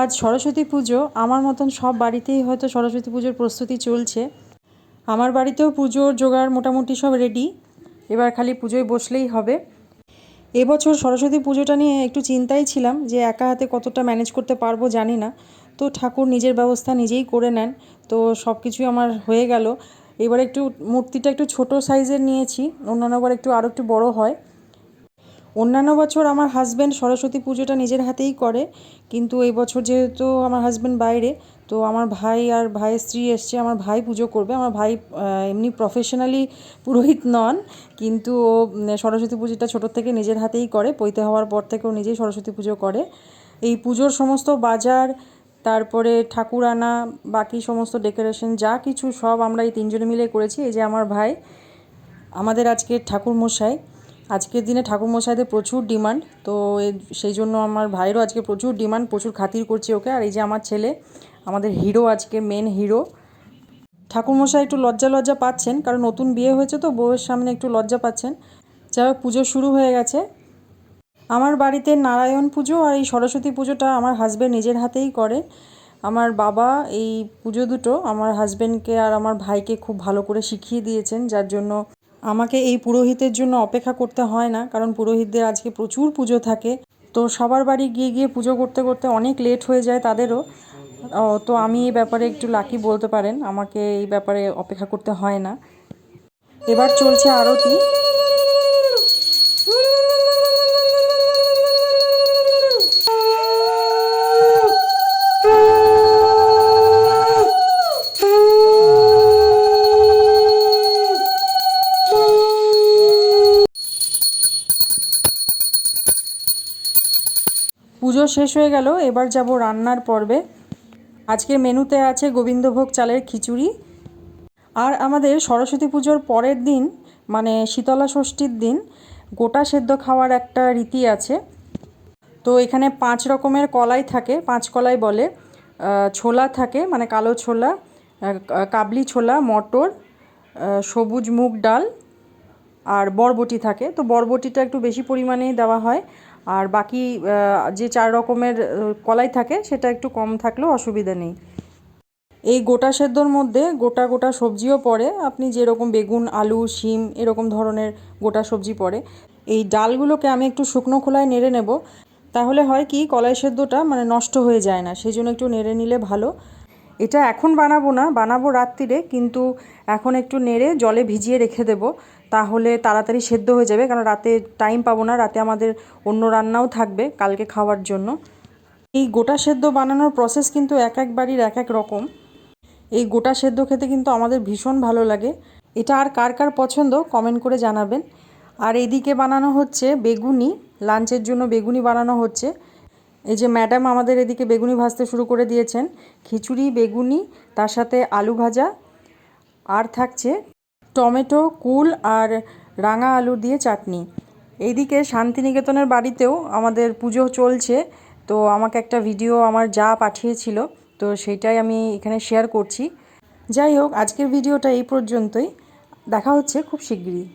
আজ সরস্বতী পুজো আমার মতন সব বাড়িতেই হয়তো সরস্বতী পুজোর প্রস্তুতি চলছে। আমার বাড়িতেও পুজোর জোগাড় মোটামুটি সব রেডি এবার খালি পুজোয় বসলেই হবে। এবছর সরস্বতী পুজোটা নিয়ে একটু চিন্তাই ছিলাম যে একা হাতে কতটা ম্যানেজ করতে পারব জানি না। তো ঠাকুর নিজের ব্যবস্থা নিজেই করে নেন। তো সব কিছুই আমার হয়ে গেল। এবার একটু মূর্তিটা একটু ছোট সাইজের নিয়েছি। অন্যান্যবার একটু আরও একটু বড় হয়। অন্যান্য বছর আমার হাজব্যান্ড সরস্বতী পুজোটা নিজের হাতেই করে, কিন্তু এই বছর যেহেতু আমার হাজব্যান্ড বাইরে, তো আমার ভাই আর ভাইয়ের স্ত্রী এসছে, আমার ভাই পুজো করবে। আমার ভাই এমনি প্রফেশনালি পুরোহিত নন, কিন্তু ও সরস্বতী পুজোটা ছোটোর থেকে নিজের হাতেই করে, পৈতে হওয়ার পর থেকে ও নিজেই সরস্বতী পুজো করে। এই পুজোর সমস্ত বাজার, তারপরে ঠাকুর আনা, বাকি সমস্ত ডেকোরেশন যা কিছু সব আমরা এই তিনজনে মিলে করেছি। এই যে আমার ভাই, আমাদের আজকে ঠাকুর মশাই আজকের দিনে ঠাকুরমশাইদের প্রচুর ডিমান্ড, তো সেই জন্য আমার ভাইয়েরও আজকে প্রচুর ডিমান্ড, প্রচুর খাতির করছে ওকে। আর এই যে আমার ছেলে, আমাদের হিরো আজকে মেন হিরো ঠাকুরমশাই একটু লজ্জা লজ্জা পাচ্ছেন, কারণ নতুন বিয়ে হয়েছে তো, বউয়ের সামনে একটু লজ্জা পাচ্ছেন। যাই হোক, পুজো শুরু হয়ে গেছে। আমার বাড়িতে নারায়ণ পুজো আর এই সরস্বতী পুজোটা আমার হাজব্যান্ড নিজের হাতেই করে। আমার বাবা এই পুজো দুটো আমার হাজব্যান্ডকে আর আমার ভাইকে খুব ভালো করে শিখিয়ে দিয়েছেন, যার জন্য আমাকে এই পুরোহিতের জন্য অপেক্ষা করতে হয় না, কারণ পুরোহিতদের আজকে প্রচুর পুজো থাকে। তো সবার বাড়ি গিয়ে গিয়ে পুজো করতে করতে অনেক লেট হয়ে যায় তাদেরও। তো আমি এই ব্যাপারে একটু লাকি বলতে পারেন, আমাকে এই ব্যাপারে অপেক্ষা করতে হয় না। এবার চলছে আরতি। পুজো শেষ হয়ে গেল, এবার যাব রান্নার পর্বে। আজকের মেনুতে আছে গোবিন্দভোগ চালের খিচুড়ি। আর আমাদের সরস্বতী পুজোর পরের দিন মানে শীতলা ষষ্ঠীর দিন, গোটা সেদ্ধ খাওয়ার একটা রীতি আছে। তো এখানে পাঁচ রকমের কলাই থাকে, পাঁচ কলাই বলে। ছোলা থাকে মানে কালো ছোলা কাবলি ছোলা, মটর সবুজ মুগ ডাল আর বরবটি থাকে। তো বরবটিটা একটু বেশি পরিমাণেই দেওয়া হয়। আর বাকি যে চার রকমের কলাই থাকে, সেটা একটু কম থাকলেও অসুবিধা নেই। এই গোটা সেদ্ধর মধ্যে গোটা গোটা সবজিও পড়ে। আপনি যেরকম বেগুন, আলু, শিম, এরকম ধরনের গোটা সবজি পড়ে। এই ডালগুলোকে আমি একটু শুকনো খোলায় নেড়ে নেব। তাহলে হয় কি, কলাই সেদ্ধটা মানে নষ্ট হয়ে যায় না, সেই জন্য একটু নেড়ে নিলে ভালো। এটা এখন বানাবো না, বানাবো রাত্রিরে, কিন্তু এখন একটু নেড়ে জলে ভিজিয়ে রেখে দেব, তাহলে তাড়াতাড়ি সেদ্ধ হয়ে যাবে, কারণ রাতে টাইম পাবো না, রাতে আমাদের অন্য রান্নাও থাকবে কালকে খাওয়ার জন্য। এই গোটা সেদ্ধ বানানোর প্রসেস কিন্তু এক এক বাড়ির এক এক রকম। এই গোটা সেদ্ধ খেতে কিন্তু আমাদের ভীষণ ভালো লাগে। এটা আর কার কার পছন্দ কমেন্ট করে জানাবেন। আর এদিকে বানানো হচ্ছে বেগুনি লাঞ্চের জন্য বেগুনি বানানো হচ্ছে। এই যে ম্যাডাম আমাদের এদিকে বেগুনি ভাজতে শুরু করে দিয়েছেন। খিচুড়ি, বেগুনি, তার সাথে আলু ভাজা। আর থাকছে টমেটো, কুল আর রাঙা আলু দিয়ে চাটনি। এইদিকে শান্তিনিকেতনের বাড়িতেও আমাদের পুজো চলছে। তো আমাকে একটা ভিডিও আমার যা পাঠিয়েছিল, তো সেটাই আমি এখানে শেয়ার করছি। যাই হোক, আজকের ভিডিওটা এই পর্যন্তই। দেখা হচ্ছে খুব শিগগিরই।